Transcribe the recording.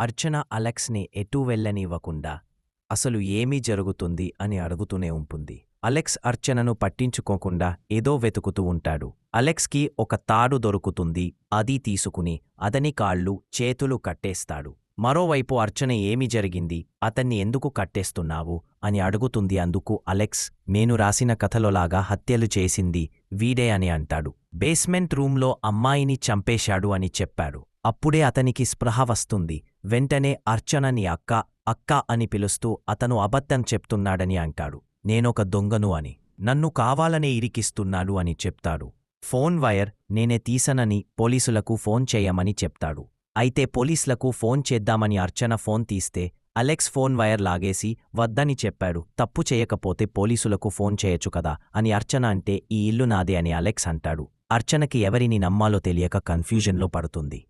అర్చన అలెక్స్ని ఎటూ వెళ్ళనివ్వకుండా అసలు ఏమీ జరుగుతుంది అని అడుగుతూనే ఉంటుంది. అలెక్స్ అర్చనను పట్టించుకోకుండా ఏదో వెతుకుతూ ఉంటాడు. అలెక్స్కి ఒక తాడు దొరుకుతుంది అది తీసుకుని అతని కాళ్ళు చేతులు కట్టేస్తాడు. మరోవైపు అర్చన ఏమి జరిగింది అతన్ని ఎందుకు కట్టేస్తున్నావు అని అడుగుతుంది అందుకు అలెక్స్ నేను రాసిన కథలోలాగా హత్యలు చేసింది వీడే అని అంటాడు. బేస్మెంట్ రూంలో అమ్మాయిని చంపేశాడు అని చెప్పాడు. అప్పుడే అతనికి స్పృహ వస్తుంది. వెంటనే అర్చనని అక్క అక్క అని పిలుస్తూ అతను అబద్ధం చెప్తున్నాడని అంటాడు. నేనొక దొంగను అని. నన్ను కావాలనే ఇరికిస్తున్నాడు అని చెప్తాడు. ఫోన్ వైర్ నేనే తీసనని పోలీసులకు ఫోన్ చేయమని చెప్తాడు. అయితే పోలీసులకు ఫోన్ చేద్దామని అర్చన ఫోన్ తీస్తే అలెక్స్ ఫోన్ వైర్ లాగేసి వద్దని చెప్పాడు. తప్పు చేయకపోతే పోలీసులకు ఫోన్ చేయొచ్చు కదా అని అర్చన అంటే ఈ ఇల్లు నాదే అని అలెక్స్ అంటాడు. అర్చనకి ఎవరిని నమ్మాలో తెలియక కన్ఫ్యూజన్లో పడుతుంది.